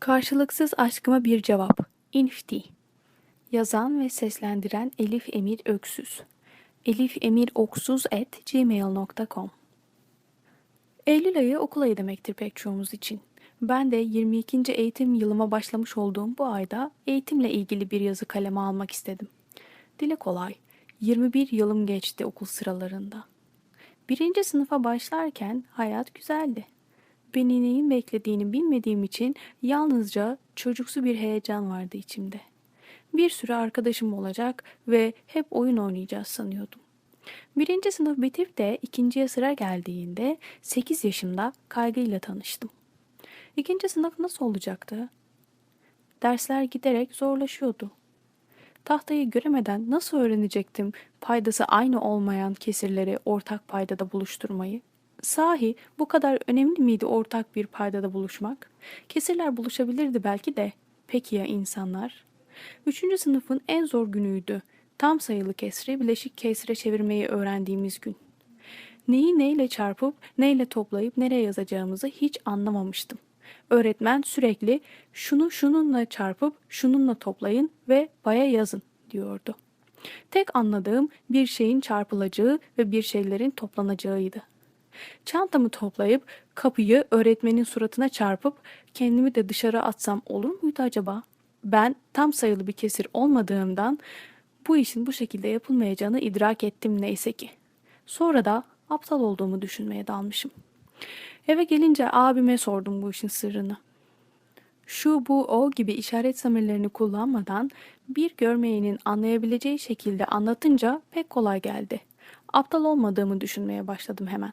Karşılıksız aşkıma bir cevap. Infti. Yazan ve seslendiren Elif Emir Öksüz. Elif Emir Oksuz at gmail.com Eylül ayı okul ayı demektir pek çoğumuz için. Ben de 22. eğitim yılıma başlamış olduğum bu ayda eğitimle ilgili bir yazı kaleme almak istedim. Dile kolay. 21 yılım geçti okul sıralarında. Birinci sınıfa başlarken hayat güzeldi. Beni neyin beklediğini bilmediğim için yalnızca çocuksu bir heyecan vardı içimde. Bir sürü arkadaşım olacak ve hep oyun oynayacağız sanıyordum. Birinci sınıf bitip de ikinciye sıra geldiğinde 8 yaşımda kaygıyla tanıştım. İkinci sınıf nasıl olacaktı? Dersler giderek zorlaşıyordu. Tahtayı göremeden nasıl öğrenecektim paydası aynı olmayan kesirleri ortak paydada buluşturmayı? Sahi bu kadar önemli miydi ortak bir paydada buluşmak? Kesirler buluşabilirdi belki de. Peki ya insanlar? Üçüncü sınıfın en zor günüydü. Tam sayılı kesri bileşik kesre çevirmeyi öğrendiğimiz gün. Neyi neyle çarpıp neyle toplayıp nereye yazacağımızı hiç anlamamıştım. Öğretmen sürekli şunu şununla çarpıp şununla toplayın ve baya yazın diyordu. Tek anladığım bir şeyin çarpılacağı ve bir şeylerin toplanacağıydı. Çantamı toplayıp kapıyı öğretmenin suratına çarpıp kendimi de dışarı atsam olur muydu acaba? Ben tam sayılı bir kesir olmadığımdan bu işin bu şekilde yapılmayacağını idrak ettim neyse ki. Sonra da aptal olduğumu düşünmeye dalmışım. Eve gelince abime sordum bu işin sırrını. Şu bu o gibi işaret zamirlerini kullanmadan bir görmeyenin anlayabileceği şekilde anlatınca pek kolay geldi. Aptal olmadığımı düşünmeye başladım hemen.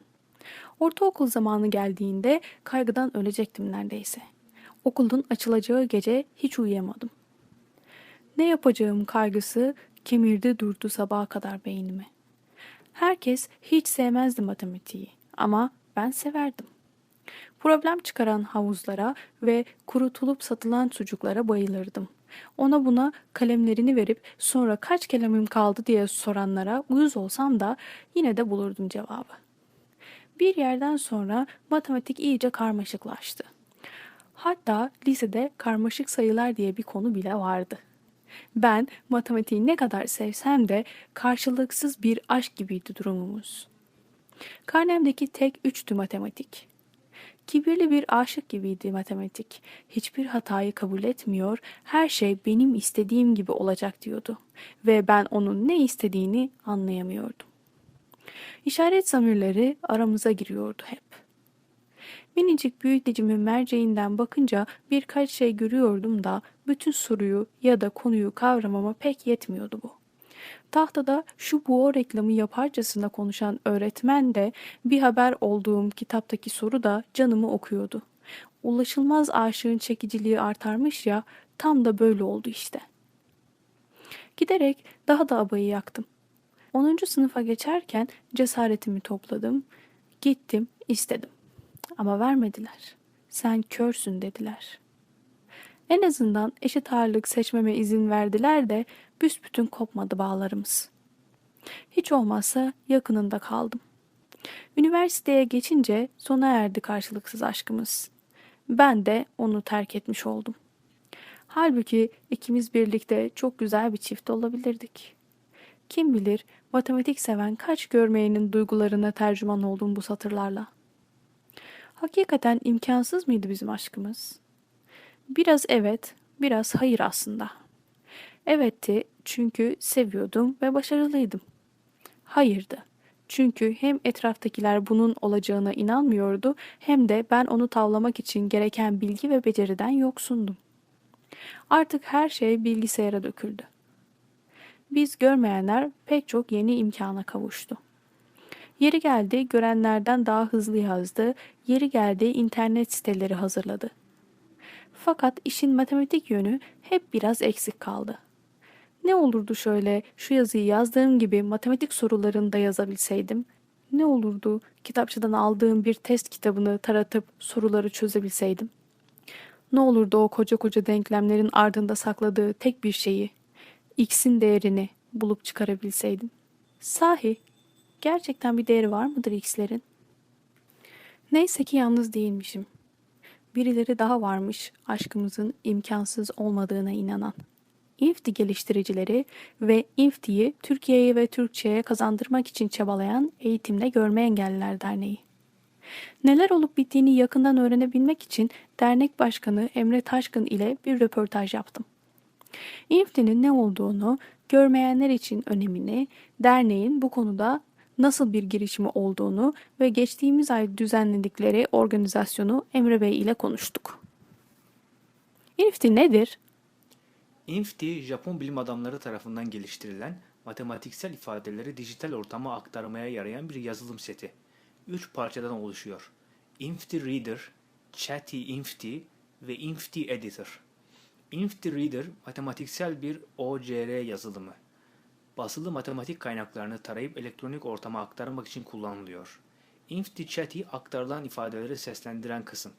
Ortaokul zamanı geldiğinde kaygıdan ölecektim neredeyse. Okulun açılacağı gece hiç uyuyamadım. Ne yapacağım kaygısı kemirdi durdu sabaha kadar beynimi. Herkes hiç sevmezdi matematiği ama ben severdim. Problem çıkaran havuzlara ve kurutulup satılan sucuklara bayılırdım. Ona buna kalemlerini verip sonra kaç kelamım kaldı diye soranlara uyuz olsam da yine de bulurdum cevabı. Bir yerden sonra matematik iyice karmaşıklaştı. Hatta lisede karmaşık sayılar diye bir konu bile vardı. Ben matematiği ne kadar sevsem de karşılıksız bir aşk gibiydi durumumuz. Karnemdeki tek üçtü matematik. Kibirli bir aşık gibiydi matematik. Hiçbir hatayı kabul etmiyor, her şey benim istediğim gibi olacak diyordu. Ve ben onun ne istediğini anlayamıyordum. İşaret zamirleri aramıza giriyordu hep. Minicik büyütecimin merceğinden bakınca birkaç şey görüyordum da bütün soruyu ya da konuyu kavramama pek yetmiyordu bu. Tahtada şu bu o reklamı yaparcasına konuşan öğretmen de bir haber olduğum kitaptaki soru da canımı okuyordu. Ulaşılmaz aşığın çekiciliği artarmış ya tam da böyle oldu işte. Giderek daha da abayı yaktım. 10. sınıfa geçerken cesaretimi topladım. Gittim, istedim. Ama vermediler. Sen körsün dediler. En azından eşit ağırlık seçmeme izin verdiler de büsbütün kopmadı bağlarımız. Hiç olmazsa yakınında kaldım. Üniversiteye geçince sona erdi karşılıksız aşkımız. Ben de onu terk etmiş oldum. Halbuki ikimiz birlikte çok güzel bir çift olabilirdik. Kim bilir matematik seven kaç görmeyenin duygularına tercüman oldum bu satırlarla. Hakikaten imkansız mıydı bizim aşkımız? Biraz evet, biraz hayır aslında. Evetti çünkü seviyordum ve başarılıydım. Hayırdı. Çünkü hem etraftakiler bunun olacağına inanmıyordu hem de ben onu tavlamak için gereken bilgi ve beceriden yoksundum. Artık her şey bilgisayara döküldü. Biz görmeyenler pek çok yeni imkana kavuştu. Yeri geldi görenlerden daha hızlı yazdı, yeri geldi internet siteleri hazırladı. Fakat işin matematik yönü hep biraz eksik kaldı. Ne olurdu şöyle şu yazıyı yazdığım gibi matematik sorularını da yazabilseydim? Ne olurdu kitapçıdan aldığım bir test kitabını taratıp soruları çözebilseydim? Ne olurdu o koca koca denklemlerin ardında sakladığı tek bir şeyi, x'in değerini bulup çıkarabilseydim? Sahi, gerçekten bir değeri var mıdır x'lerin? Neyse ki yalnız değilmişim. birileri daha varmış aşkımızın imkansız olmadığına inanan. İnfti geliştiricileri ve İnfti'yi Türkiye'ye ve Türkçe'ye kazandırmak için çabalayan Eğitimde Görme Engelliler Derneği. Neler olup bittiğini yakından öğrenebilmek için dernek başkanı Emre Taşkın ile bir röportaj yaptım. İnfti'nin ne olduğunu, görmeyenler için önemini, derneğin bu konuda nasıl bir girişimi olduğunu ve geçtiğimiz ay düzenledikleri organizasyonu Emre Bey ile konuştuk. İnfti nedir? INFTI, Japon bilim adamları tarafından geliştirilen matematiksel ifadeleri dijital ortama aktarmaya yarayan bir yazılım seti. Üç parçadan oluşuyor. INFTI Reader, Chatty INFTI ve INFTI Editor. INFTI Reader, matematiksel bir OCR yazılımı. Basılı matematik kaynaklarını tarayıp elektronik ortama aktarmak için kullanılıyor. INFTI Chatty, aktarılan ifadeleri seslendiren kısım.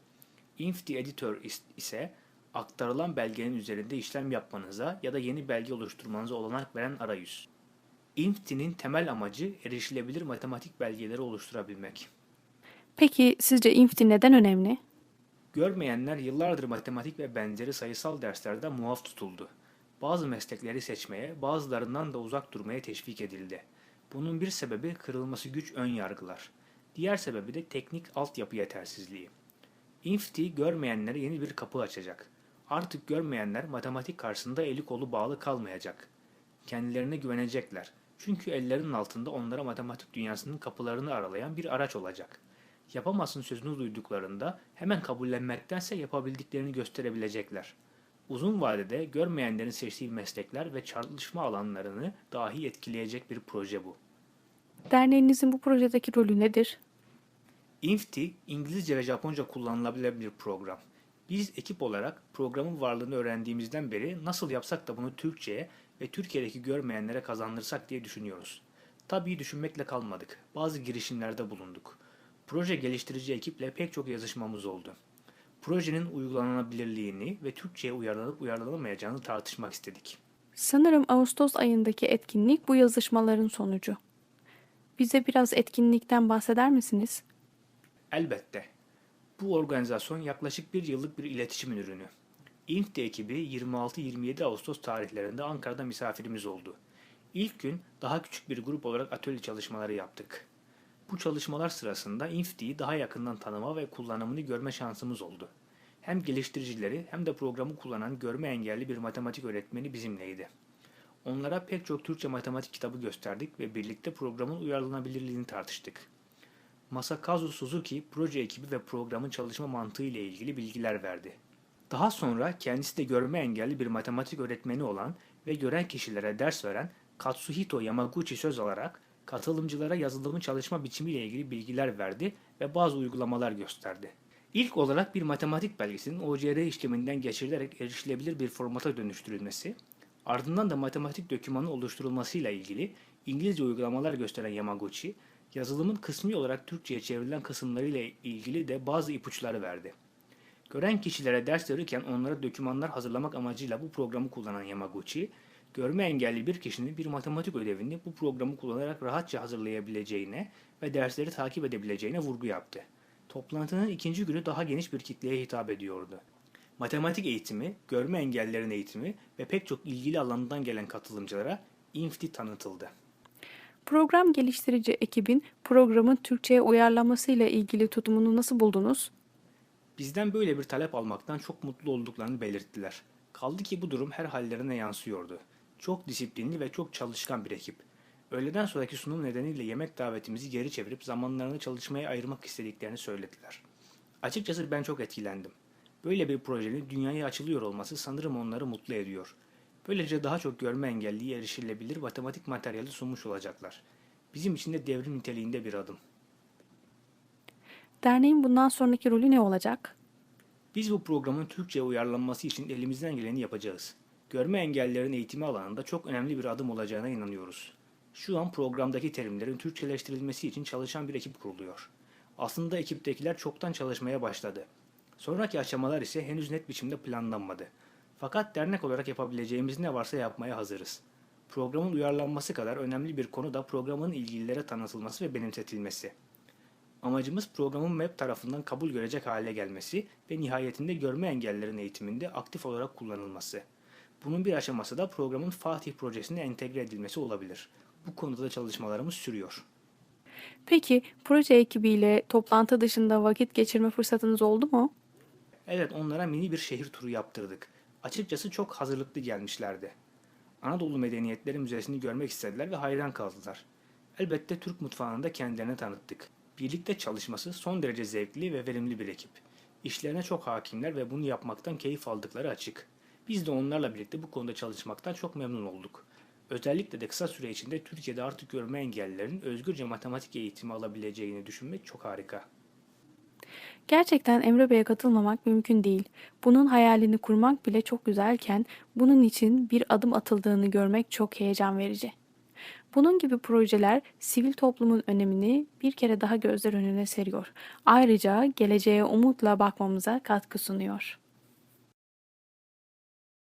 INFTI Editor is- ise aktarılan belgenin üzerinde işlem yapmanıza ya da yeni belge oluşturmanıza olanak veren arayüz. INFTI'nin temel amacı erişilebilir matematik belgeleri oluşturabilmek. Peki sizce İnfti neden önemli? Görmeyenler yıllardır matematik ve benzeri sayısal derslerde muaf tutuldu. Bazı meslekleri seçmeye, bazılarından da uzak durmaya teşvik edildi. Bunun bir sebebi kırılması güç ön yargılar. Diğer sebebi de teknik altyapı yetersizliği. INFTI görmeyenlere yeni bir kapı açacak. Artık görmeyenler matematik karşısında eli kolu bağlı kalmayacak. Kendilerine güvenecekler. Çünkü ellerinin altında onlara matematik dünyasının kapılarını aralayan bir araç olacak. Yapamazsın sözünü duyduklarında hemen kabullenmektense yapabildiklerini gösterebilecekler. Uzun vadede görmeyenlerin seçtiği meslekler ve çalışma alanlarını dahi etkileyecek bir proje bu. Derneğinizin bu projedeki rolü nedir? INFTI, İngilizce ve Japonca kullanılabilen bir program. Biz ekip olarak programın varlığını öğrendiğimizden beri nasıl yapsak da bunu Türkçe'ye ve Türkiye'deki görmeyenlere kazandırsak diye düşünüyoruz. Tabii düşünmekle kalmadık. Bazı girişimlerde bulunduk. Proje geliştirici ekiple pek çok yazışmamız oldu. Projenin uygulanabilirliğini ve Türkçe'ye uyarlanıp uyarlanamayacağını tartışmak istedik. Sanırım Ağustos ayındaki etkinlik bu yazışmaların sonucu. Bize biraz etkinlikten bahseder misiniz? Elbette. Bu organizasyon yaklaşık bir yıllık bir iletişimin ürünü. İNFTI ekibi 26-27 Ağustos tarihlerinde Ankara'da misafirimiz oldu. İlk gün daha küçük bir grup olarak atölye çalışmaları yaptık. Bu çalışmalar sırasında INFTI'yi daha yakından tanıma ve kullanımını görme şansımız oldu. Hem geliştiricileri hem de programı kullanan görme engelli bir matematik öğretmeni bizimleydi. Onlara pek çok Türkçe matematik kitabı gösterdik ve birlikte programın uyarlanabilirliğini tartıştık. Masakazu Suzuki proje ekibi ve programın çalışma mantığı ile ilgili bilgiler verdi. Daha sonra kendisi de görme engelli bir matematik öğretmeni olan ve gören kişilere ders veren Katsuhito Yamaguchi söz alarak katılımcılara yazılımın çalışma biçimiyle ilgili bilgiler verdi ve bazı uygulamalar gösterdi. İlk olarak bir matematik belgesinin OCR işleminden geçirilerek erişilebilir bir formata dönüştürülmesi, ardından da matematik dokümanı oluşturulmasıyla ilgili İngilizce uygulamalar gösteren Yamaguchi, yazılımın kısmi olarak Türkçe'ye çevrilen kısımlarıyla ilgili de bazı ipuçları verdi. Gören kişilere ders verirken onlara dokümanlar hazırlamak amacıyla bu programı kullanan Yamaguchi, görme engelli bir kişinin bir matematik ödevini bu programı kullanarak rahatça hazırlayabileceğine ve dersleri takip edebileceğine vurgu yaptı. Toplantının ikinci günü daha geniş bir kitleye hitap ediyordu. Matematik eğitimi, görme engellilerin eğitimi ve pek çok ilgili alandan gelen katılımcılara INFTI tanıtıldı. Program geliştirici ekibin programın Türkçe'ye uyarlamasıyla ilgili tutumunu nasıl buldunuz? Bizden böyle bir talep almaktan çok mutlu olduklarını belirttiler. Kaldı ki bu durum her hallerine yansıyordu. Çok disiplinli ve çok çalışkan bir ekip. Öğleden sonraki sunum nedeniyle yemek davetimizi geri çevirip zamanlarını çalışmaya ayırmak istediklerini söylediler. Açıkçası ben çok etkilendim. Böyle bir projenin dünyaya açılıyor olması sanırım onları mutlu ediyor. Böylece daha çok görme engelliye erişilebilir matematik materyali sunmuş olacaklar. Bizim için de devrim niteliğinde bir adım. Derneğin bundan sonraki rolü ne olacak? Biz bu programın Türkçe uyarlanması için elimizden geleni yapacağız. Görme engellilerin eğitimi alanında çok önemli bir adım olacağına inanıyoruz. Şu an programdaki terimlerin Türkçeleştirilmesi için çalışan bir ekip kuruluyor. Aslında ekiptekiler çoktan çalışmaya başladı. Sonraki aşamalar ise henüz net biçimde planlanmadı. Fakat dernek olarak yapabileceğimiz ne varsa yapmaya hazırız. Programın uyarlanması kadar önemli bir konu da programın ilgililere tanıtılması ve benimsetilmesi. Amacımız programın MEP tarafından kabul görecek hale gelmesi ve nihayetinde görme engellilerin eğitiminde aktif olarak kullanılması. Bunun bir aşaması da programın Fatih projesine entegre edilmesi olabilir. Bu konuda da çalışmalarımız sürüyor. Peki proje ekibiyle toplantı dışında vakit geçirme fırsatınız oldu mu? Evet onlara mini bir şehir turu yaptırdık. Açıkçası çok hazırlıklı gelmişlerdi. Anadolu Medeniyetleri Müzesi'ni görmek istediler ve hayran kaldılar. Elbette Türk mutfağını da kendilerine tanıttık. Birlikte çalışması son derece zevkli ve verimli bir ekip. İşlerine çok hakimler ve bunu yapmaktan keyif aldıkları açık. Biz de onlarla birlikte bu konuda çalışmaktan çok memnun olduk. Özellikle de kısa süre içinde Türkiye'de artık görme engellilerin özgürce matematik eğitimi alabileceğini düşünmek çok harika. Gerçekten Emre Bey'e katılmamak mümkün değil. Bunun hayalini kurmak bile çok güzelken bunun için bir adım atıldığını görmek çok heyecan verici. Bunun gibi projeler sivil toplumun önemini bir kere daha gözler önüne seriyor. Ayrıca geleceğe umutla bakmamıza katkı sunuyor.